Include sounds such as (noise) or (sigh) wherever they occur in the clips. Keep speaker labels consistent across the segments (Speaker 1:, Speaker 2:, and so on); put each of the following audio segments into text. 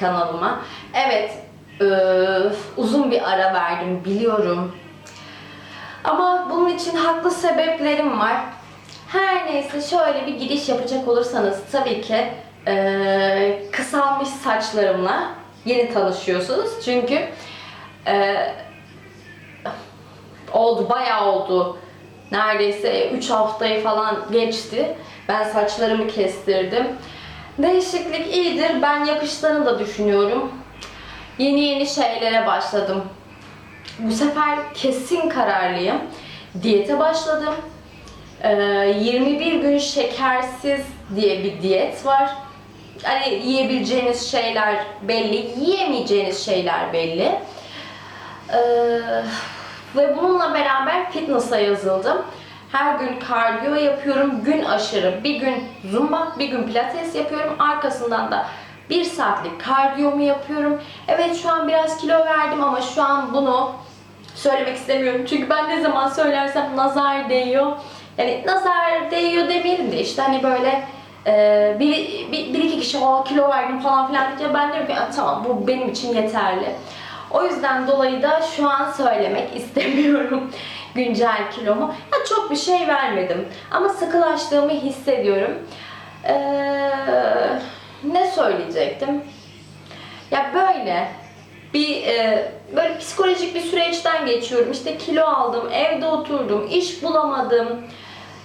Speaker 1: kanalıma. Evet, öf, uzun bir ara verdim biliyorum. Ama bunun için haklı sebeplerim var. Her neyse şöyle bir giriş yapacak olursanız tabii ki eee, kısalmış saçlarımla yeni tanışıyorsunuz. Çünkü eee, oldu, bayağı oldu. Neredeyse 3 haftayı falan geçti. Ben saçlarımı kestirdim. Değişiklik iyidir. Ben yakışlarını da düşünüyorum. Yeni yeni şeylere başladım. Bu sefer kesin kararlıyım. Diyete başladım. Ee, 21 gün şekersiz diye bir diyet var. Hani yiyebileceğiniz şeyler belli, yiyemeyeceğiniz şeyler belli. Ee, ve bununla beraber fitness'a yazıldım. Her gün kardiyo yapıyorum. Gün aşırı. Bir gün zumba, bir gün pilates yapıyorum. Arkasından da bir saatlik kardiyomu yapıyorum. Evet şu an biraz kilo verdim ama şu an bunu söylemek istemiyorum. Çünkü ben ne zaman söylersem nazar değiyor. Yani nazar değiyor demeyelim de işte hani böyle e, bir, bir, bir iki kişi o kilo verdim falan filan deyince ben "Aa, tamam bu benim için yeterli. O yüzden dolayı da şu an söylemek (laughs) istemiyorum güncel kilomu. Ya çok bir şey vermedim ama sıkılaştığımı hissediyorum. Ee, ne söyleyecektim? Ya böyle bir e, böyle psikolojik bir süreçten geçiyorum. İşte kilo aldım, evde oturdum, iş bulamadım.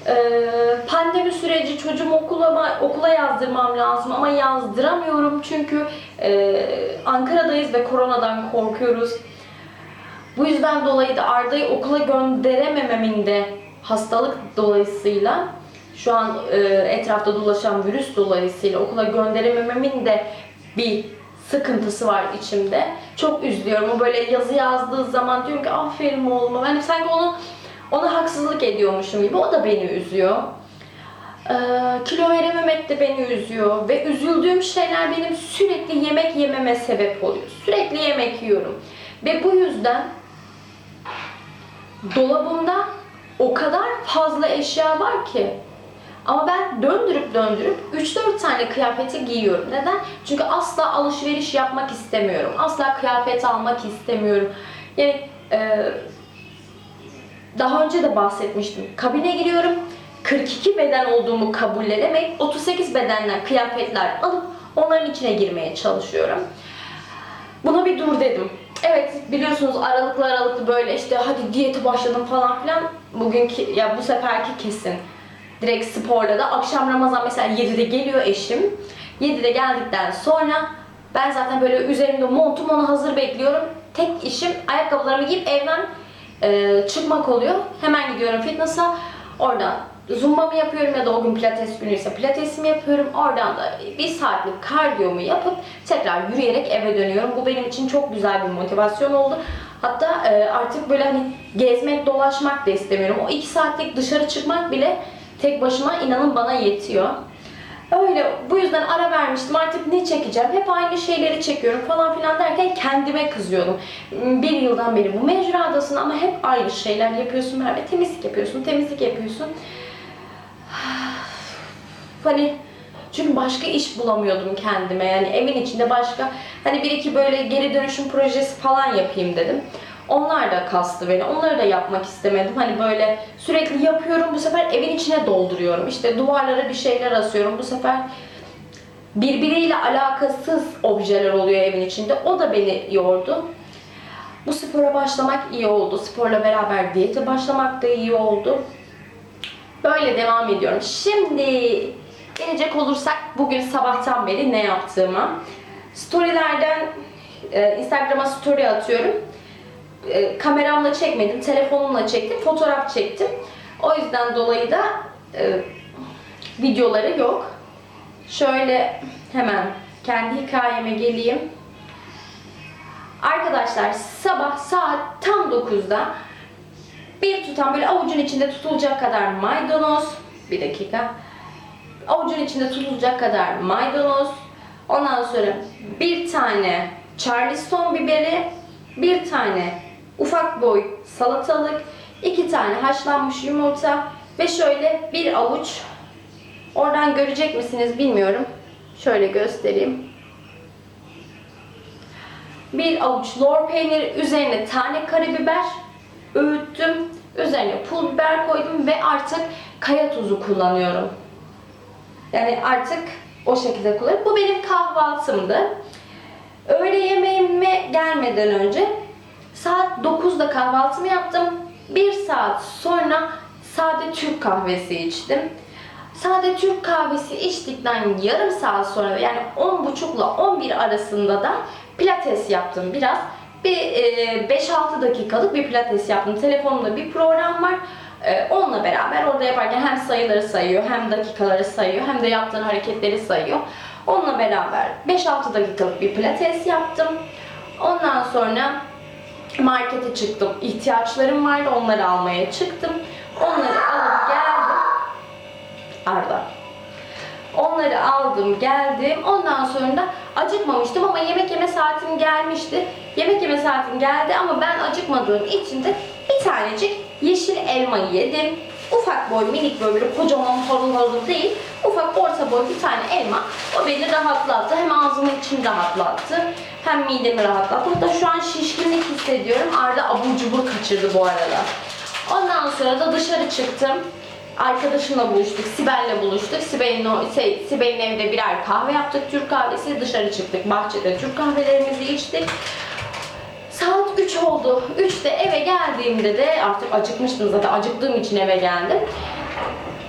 Speaker 1: Ee, pandemi süreci çocuğumu okula, okula yazdırmam lazım ama yazdıramıyorum çünkü e, Ankara'dayız ve koronadan korkuyoruz. Bu yüzden dolayı da Arda'yı okula gönderemememin de hastalık dolayısıyla şu an e, etrafta dolaşan virüs dolayısıyla okula gönderemememin de bir sıkıntısı var içimde. Çok üzülüyorum. O böyle yazı yazdığı zaman diyorum ki aferin oğluma. Hani sanki onu ona haksızlık ediyormuşum gibi. O da beni üzüyor. Ee, kilo verememek de beni üzüyor. Ve üzüldüğüm şeyler benim sürekli yemek yememe sebep oluyor. Sürekli yemek yiyorum. Ve bu yüzden dolabımda o kadar fazla eşya var ki. Ama ben döndürüp döndürüp 3-4 tane kıyafeti giyiyorum. Neden? Çünkü asla alışveriş yapmak istemiyorum. Asla kıyafet almak istemiyorum. Yani e, daha önce de bahsetmiştim. Kabine giriyorum. 42 beden olduğumu kabullenerek 38 bedenden kıyafetler alıp onların içine girmeye çalışıyorum. Buna bir dur dedim. Evet biliyorsunuz aralıklı aralıklı böyle işte hadi diyete başladım falan filan. Bugünkü ya bu seferki kesin. Direkt sporla da akşam Ramazan mesela 7'de geliyor eşim. 7'de geldikten sonra ben zaten böyle üzerimde montum onu hazır bekliyorum. Tek işim ayakkabılarımı giyip evden e, çıkmak oluyor. Hemen gidiyorum fitness'a. Oradan zumbamı yapıyorum ya da o gün pilates günüyse pilatesimi yapıyorum. Oradan da bir saatlik kardiyomu yapıp tekrar yürüyerek eve dönüyorum. Bu benim için çok güzel bir motivasyon oldu. Hatta e, artık böyle hani gezmek, dolaşmak da istemiyorum. O iki saatlik dışarı çıkmak bile tek başıma inanın bana yetiyor. Öyle bu yüzden ara vermiştim artık ne çekeceğim hep aynı şeyleri çekiyorum falan filan derken kendime kızıyordum. Bir yıldan beri bu mecradasın ama hep aynı şeyler yapıyorsun Merve temizlik yapıyorsun temizlik yapıyorsun. (sighs) Hani çünkü başka iş bulamıyordum kendime yani evin içinde başka hani bir iki böyle geri dönüşüm projesi falan yapayım dedim. Onlar da kastı beni. Onları da yapmak istemedim. Hani böyle sürekli yapıyorum. Bu sefer evin içine dolduruyorum. İşte duvarlara bir şeyler asıyorum. Bu sefer birbiriyle alakasız objeler oluyor evin içinde. O da beni yordu. Bu spora başlamak iyi oldu. Sporla beraber diyete başlamak da iyi oldu. Böyle devam ediyorum. Şimdi gelecek olursak bugün sabahtan beri ne yaptığıma. Storylerden e, Instagram'a story atıyorum e, kameramla çekmedim, telefonumla çektim, fotoğraf çektim. O yüzden dolayı da e, videoları yok. Şöyle hemen kendi hikayeme geleyim. Arkadaşlar sabah saat tam 9'da bir tutam böyle avucun içinde tutulacak kadar maydanoz, bir dakika, avucun içinde tutulacak kadar maydanoz, ondan sonra bir tane charleston biberi, bir tane ufak boy salatalık, iki tane haşlanmış yumurta ve şöyle bir avuç oradan görecek misiniz bilmiyorum. Şöyle göstereyim. Bir avuç lor peyniri, üzerine tane karabiber öğüttüm. Üzerine pul biber koydum ve artık kaya tuzu kullanıyorum. Yani artık o şekilde kullanıyorum. Bu benim kahvaltımdı. Öğle yemeğime gelmeden önce saat 9'da kahvaltımı yaptım. Bir saat sonra sade Türk kahvesi içtim. Sade Türk kahvesi içtikten yarım saat sonra yani 10.30 ile 11 arasında da pilates yaptım biraz. Bir e, 5-6 dakikalık bir pilates yaptım. Telefonumda bir program var. E, onunla beraber orada yaparken hem sayıları sayıyor, hem dakikaları sayıyor, hem de yaptığın hareketleri sayıyor. Onunla beraber 5-6 dakikalık bir pilates yaptım. Ondan sonra markete çıktım. İhtiyaçlarım vardı, onları almaya çıktım. Onları alıp geldim. Arda. Onları aldım, geldim. Ondan sonra da acıkmamıştım ama yemek yeme saatim gelmişti. Yemek yeme saatim geldi ama ben acıkmadığım için de bir tanecik yeşil elmayı yedim. Ufak boy, minik boy, böyle kocaman harıl değil. Ufak orta boy bir tane elma. O beni rahatlattı. Hem ağzımın içini rahatlattı. Hem midemi rahatlattı. Hatta şu an şişkinlik hissediyorum. Arda abur cubur kaçırdı bu arada. Ondan sonra da dışarı çıktım. Arkadaşımla buluştuk, Sibel'le buluştuk. Sibel'in şey, Sibel'in evde birer kahve yaptık, Türk kahvesi. Dışarı çıktık, bahçede Türk kahvelerimizi içtik. Saat 3 oldu. 3'te eve geldiğimde de artık acıkmıştım zaten. Acıktığım için eve geldim.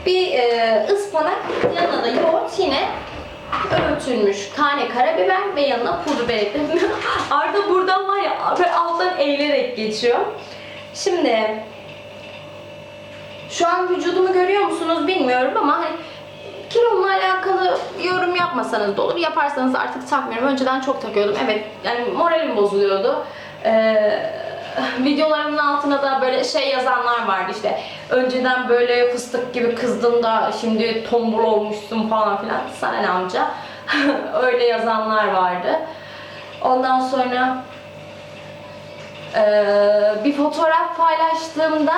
Speaker 1: Bir e, ıspanak, yanına da yoğurt yine öğütülmüş tane karabiber ve yanına pul biber ekledim. (laughs) Arda buradan var ya böyle alttan eğilerek geçiyor. Şimdi şu an vücudumu görüyor musunuz bilmiyorum ama hani kilomla alakalı yorum yapmasanız da olur. Yaparsanız artık takmıyorum. Önceden çok takıyordum. Evet yani moralim bozuluyordu. Ee, videolarımın altına da böyle şey yazanlar vardı işte. Önceden böyle fıstık gibi kızdın da şimdi tombul olmuşsun falan filan. Sana ne amca? (laughs) Öyle yazanlar vardı. Ondan sonra ee, bir fotoğraf paylaştığımda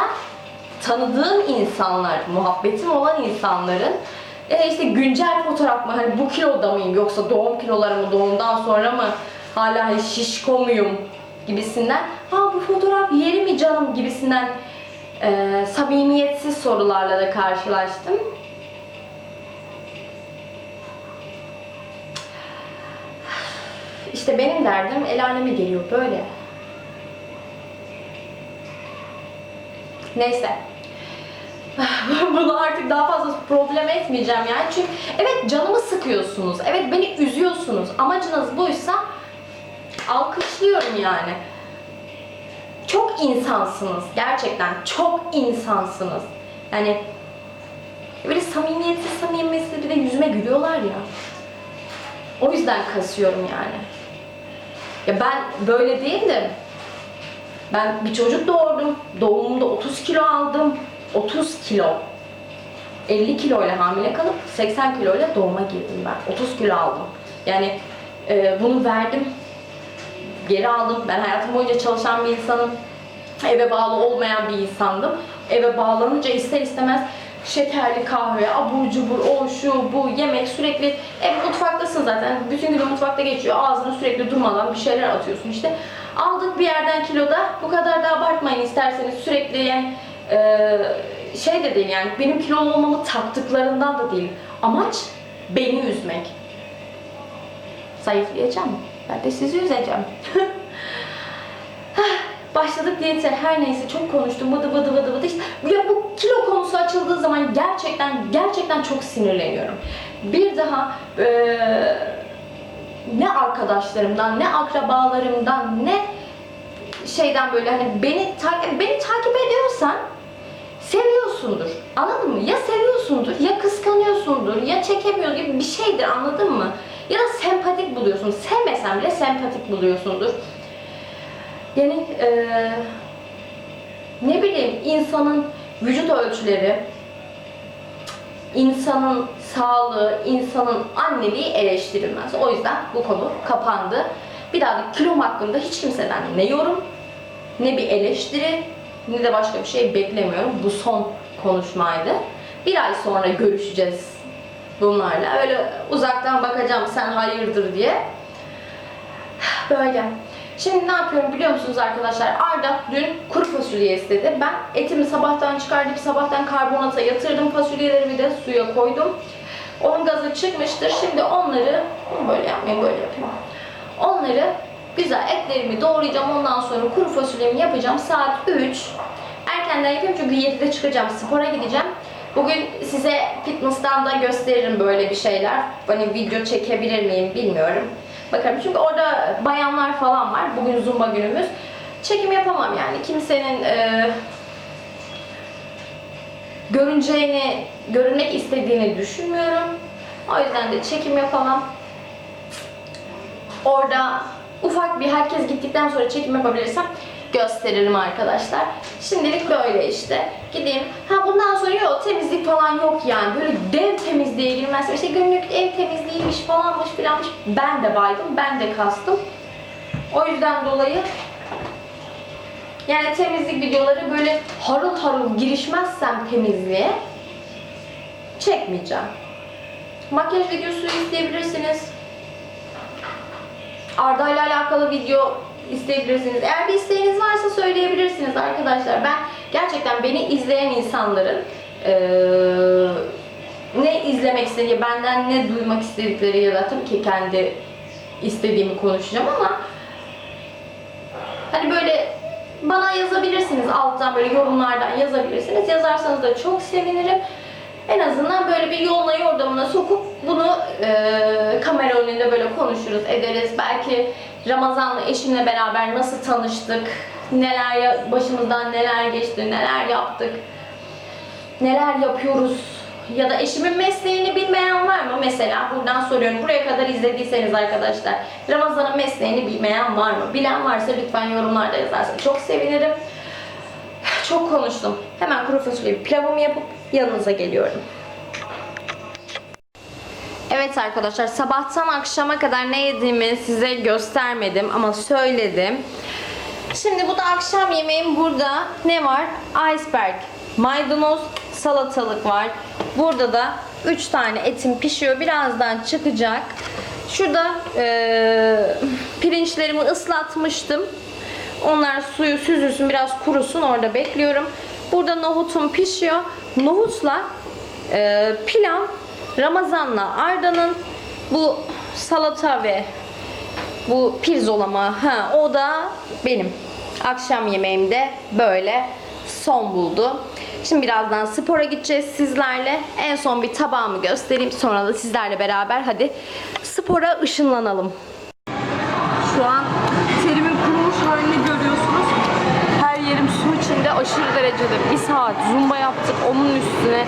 Speaker 1: tanıdığım insanlar, muhabbetim olan insanların e, işte güncel fotoğraf mı, hani bu kiloda mıyım yoksa doğum kilolarımı doğumdan sonra mı hala hani şişko muyum gibisinden ha bu fotoğraf yeri mi canım gibisinden e, samimiyetsiz sorularla da karşılaştım. İşte benim derdim el aleme geliyor böyle. Neyse. (laughs) Bunu artık daha fazla problem etmeyeceğim yani. Çünkü evet canımı sıkıyorsunuz. Evet beni üzüyorsunuz. Amacınız buysa alkışlıyorum yani. Çok insansınız. Gerçekten çok insansınız. Yani böyle samimiyetsiz samimiyetsiz bir de yüzüme gülüyorlar ya. O yüzden kasıyorum yani. Ya ben böyle değildim. Ben bir çocuk doğurdum. Doğumumda 30 kilo aldım. 30 kilo. 50 kilo ile hamile kalıp 80 kilo ile doğuma girdim ben. 30 kilo aldım. Yani e, bunu verdim. Geri aldım. Ben hayatım boyunca çalışan bir insanım. Eve bağlı olmayan bir insandım. Eve bağlanınca ister istemez şekerli kahve, abur cubur, o şu bu yemek sürekli ev mutfaktasın zaten. Bütün gün mutfakta geçiyor. Ağzını sürekli durmadan bir şeyler atıyorsun işte. Aldık bir yerden kiloda. Bu kadar da abartmayın isterseniz sürekli yani e, şey de değil yani benim kilolu olmamı taktıklarından da değil. Amaç beni üzmek. Zayıflayacağım. Ben de sizi üzeceğim. Başladık diyete her neyse çok konuştum bıdı bıdı bıdı bıdı işte ya bu kilo konusu açıldığı zaman gerçekten gerçekten çok sinirleniyorum. Bir daha eee, ne arkadaşlarımdan ne akrabalarımdan ne şeyden böyle hani beni ta- beni takip ediyorsan seviyorsundur. Anladın mı? Ya seviyorsundur, ya kıskanıyorsundur, ya çekemiyor gibi bir şeydir anladın mı? Ya da sempatik buluyorsun. Sevmesen bile sempatik buluyorsundur. Yani eee, ne bileyim insanın vücut ölçüleri, insanın sağlığı, insanın anneliği eleştirilmez. O yüzden bu konu kapandı. Bir daha da kilom hakkında hiç kimseden ne yorum, ne bir eleştiri, ne de başka bir şey beklemiyorum. Bu son konuşmaydı. Bir ay sonra görüşeceğiz bunlarla. Öyle uzaktan bakacağım sen hayırdır diye. Böyle. Şimdi ne yapıyorum biliyor musunuz arkadaşlar? Arda dün kuru fasulye istedi. Ben etimi sabahtan çıkardım, sabahtan karbonata yatırdım. Fasulyelerimi de suya koydum. Onun gazı çıkmıştır. Şimdi onları, böyle yapmayayım, böyle yapayım. Onları güzel etlerimi doğrayacağım. Ondan sonra kuru fasulyemi yapacağım. Saat 3. Erkenden yapıyorum çünkü 7'de çıkacağım. Spora gideceğim. Bugün size fitness'tan da gösteririm böyle bir şeyler. Hani video çekebilir miyim bilmiyorum. Bakalım çünkü orada bayanlar falan var. Bugün zumba günümüz. Çekim yapamam yani. Kimsenin e, görüneceğini, görünmek istediğini düşünmüyorum. O yüzden de çekim yapamam. Orada ufak bir herkes gittikten sonra çekim yapabilirsem gösteririm arkadaşlar. Şimdilik böyle işte. Gideyim. Ha bundan sonra yok temizlik falan yok yani. Böyle dev temizliğe girmezse işte günlük ev temizliğiymiş falanmış filanmış. Ben de baydım. Ben de kastım. O yüzden dolayı yani temizlik videoları böyle harıl harıl girişmezsem temizliğe çekmeyeceğim. Makyaj videosu isteyebilirsiniz. Arda ile alakalı video isteyebilirsiniz. Eğer bir isteğiniz varsa söyleyebilirsiniz arkadaşlar. Ben gerçekten beni izleyen insanların eee, ne izlemek istediği, benden ne duymak istedikleri ya da tabii ki kendi istediğimi konuşacağım ama hani böyle bana yazabilirsiniz alttan böyle yorumlardan yazabilirsiniz. Yazarsanız da çok sevinirim. En azından böyle bir yoluna yordamına sokup bunu e, kamera önünde böyle konuşuruz, ederiz. Belki Ramazan'la eşimle beraber nasıl tanıştık, neler başımızdan neler geçti, neler yaptık, neler yapıyoruz ya da eşimin mesleğini bilmeyen var mı? Mesela buradan soruyorum. Buraya kadar izlediyseniz arkadaşlar Ramazan'ın mesleğini bilmeyen var mı? Bilen varsa lütfen yorumlarda yazarsanız çok sevinirim. Çok konuştum. Hemen kuru fasulye pilavımı yapıp yanınıza geliyorum. Evet arkadaşlar sabahtan akşama kadar ne yediğimi size göstermedim ama söyledim. Şimdi bu da akşam yemeğim burada ne var? Iceberg, maydanoz, salatalık var. Burada da 3 tane etim pişiyor. Birazdan çıkacak. Şurada eee, pirinçlerimi ıslatmıştım. Onlar suyu süzülsün biraz kurusun orada bekliyorum. Burada nohutum pişiyor. Nohutla e, pilav Ramazan'la Arda'nın bu salata ve bu pirzolama ha o da benim akşam yemeğimde böyle son buldu. Şimdi birazdan spora gideceğiz sizlerle. En son bir tabağımı göstereyim. Sonra da sizlerle beraber hadi spora ışınlanalım. Şu an içinde aşırı derecede bir saat zumba yaptık. Onun üstüne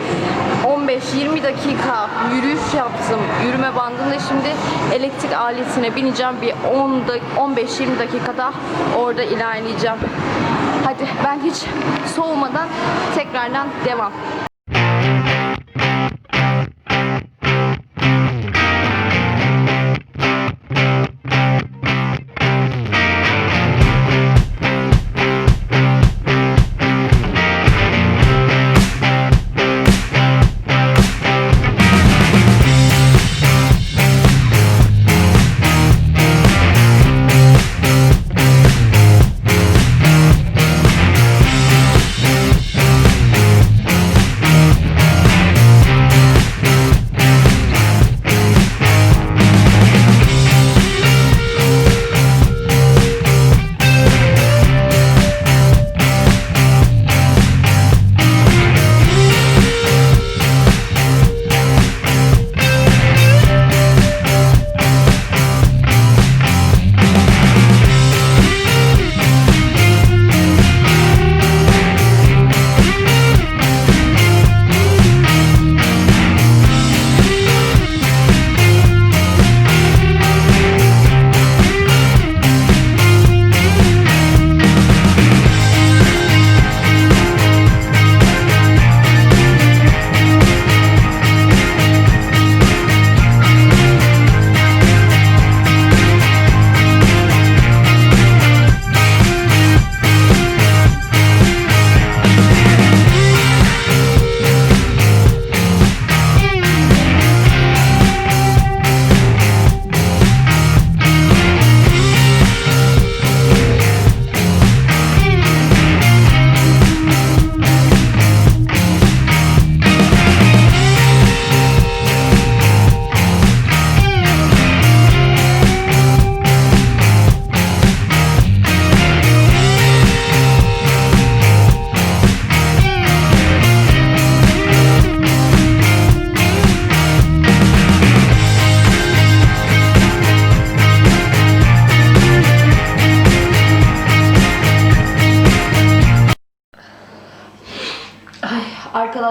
Speaker 1: 15-20 dakika yürüyüş yaptım. Yürüme bandında şimdi elektrik aletine bineceğim. Bir 10 dak- 15-20 dakikada orada ilerleyeceğim. Hadi ben hiç soğumadan tekrardan devam.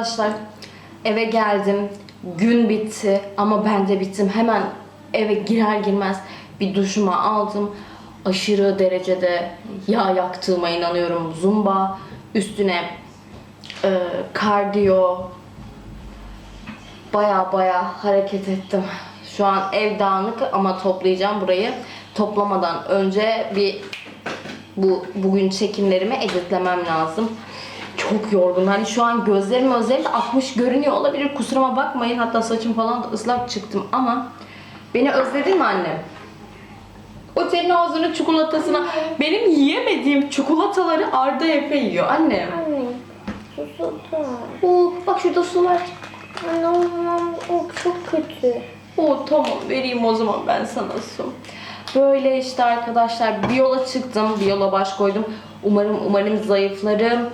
Speaker 1: Arkadaşlar eve geldim. Gün bitti ama ben de bittim. Hemen eve girer girmez bir duşumu aldım. Aşırı derecede yağ yaktığıma inanıyorum. Zumba üstüne e, kardiyo baya baya hareket ettim. Şu an ev dağınık ama toplayacağım burayı. Toplamadan önce bir bu bugün çekimlerimi editlemem lazım. Çok yorgun. Hani şu an gözlerim özlerim de akmış görünüyor olabilir. Kusuruma bakmayın. Hatta saçım falan da ıslak çıktım ama beni özledin mi annem? O senin ağzının çikolatasına benim yiyemediğim çikolataları Arda Efe yiyor annem.
Speaker 2: Anne, susadım.
Speaker 1: Oo, bak şurada su var.
Speaker 2: Anne o çok kötü.
Speaker 1: Oo tamam vereyim o zaman ben sana su. Böyle işte arkadaşlar bir yola çıktım, bir yola baş koydum. Umarım umarım zayıflarım.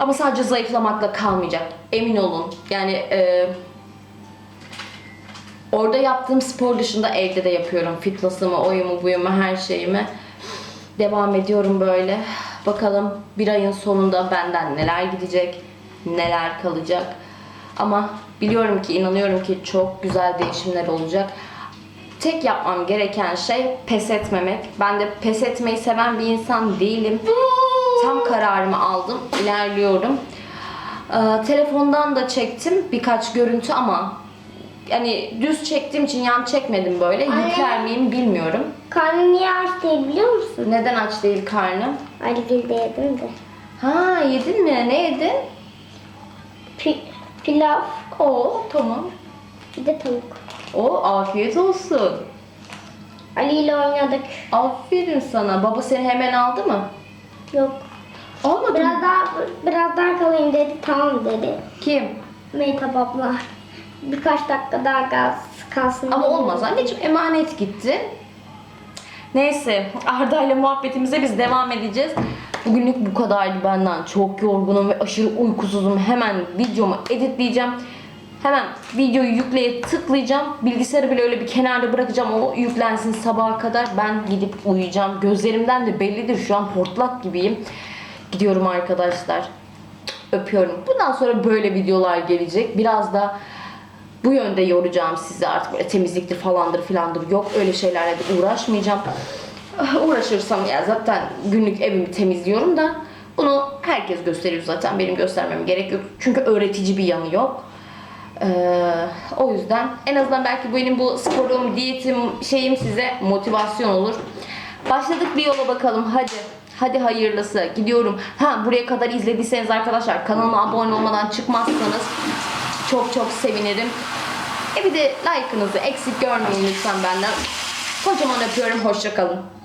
Speaker 1: Ama sadece zayıflamakla kalmayacak. Emin olun. Yani e, orada yaptığım spor dışında evde de yapıyorum. Fitness'ımı, oyumu, buyumu, her şeyimi. Devam ediyorum böyle. Bakalım bir ayın sonunda benden neler gidecek, neler kalacak. Ama biliyorum ki, inanıyorum ki çok güzel değişimler olacak. Tek yapmam gereken şey pes etmemek. Ben de pes etmeyi seven bir insan değilim. Tam kararımı aldım, ilerliyorum. Ee, telefondan da çektim birkaç görüntü ama yani düz çektiğim için yan çekmedim böyle.
Speaker 2: Anne.
Speaker 1: Yükler miyim bilmiyorum.
Speaker 2: Karnım niye aç değil biliyor musun?
Speaker 1: Neden aç değil karnım?
Speaker 2: Aligil'de yedim de.
Speaker 1: Ha yedin mi? Ne yedin?
Speaker 2: Pi- pilav,
Speaker 1: Oo tamam.
Speaker 2: bir de tavuk.
Speaker 1: O afiyet olsun.
Speaker 2: Ali ile oynadık.
Speaker 1: Aferin sana. Baba seni hemen aldı mı?
Speaker 2: Yok.
Speaker 1: Almadı mı?
Speaker 2: Biraz daha biraz daha kalayım dedi. Tamam dedi.
Speaker 1: Kim?
Speaker 2: Mehtap abla. Birkaç dakika daha gaz kalsın.
Speaker 1: Ama olmaz anneciğim emanet gitti. Neyse Arda ile muhabbetimize biz devam edeceğiz. Bugünlük bu kadardı benden. Çok yorgunum ve aşırı uykusuzum. Hemen videomu editleyeceğim. Hemen videoyu yükleye tıklayacağım. Bilgisayarı bile öyle bir kenarda bırakacağım. O yüklensin sabaha kadar. Ben gidip uyuyacağım. Gözlerimden de bellidir. Şu an hortlak gibiyim. Gidiyorum arkadaşlar. Öpüyorum. Bundan sonra böyle videolar gelecek. Biraz da bu yönde yoracağım sizi artık böyle temizliktir falandır filandır yok öyle şeylerle de uğraşmayacağım. Ah, Uğraşırsam ya zaten günlük evimi temizliyorum da bunu herkes gösteriyor zaten benim göstermem gerek yok. Çünkü öğretici bir yanı yok. Ee, o yüzden en azından belki benim bu sporum, diyetim, şeyim size motivasyon olur. Başladık bir yola bakalım hadi. Hadi hayırlısı. Gidiyorum. Ha buraya kadar izlediyseniz arkadaşlar kanalıma abone olmadan çıkmazsanız çok çok sevinirim. E bir de like'ınızı eksik görmeyin lütfen benden. Kocaman öpüyorum. Hoşçakalın.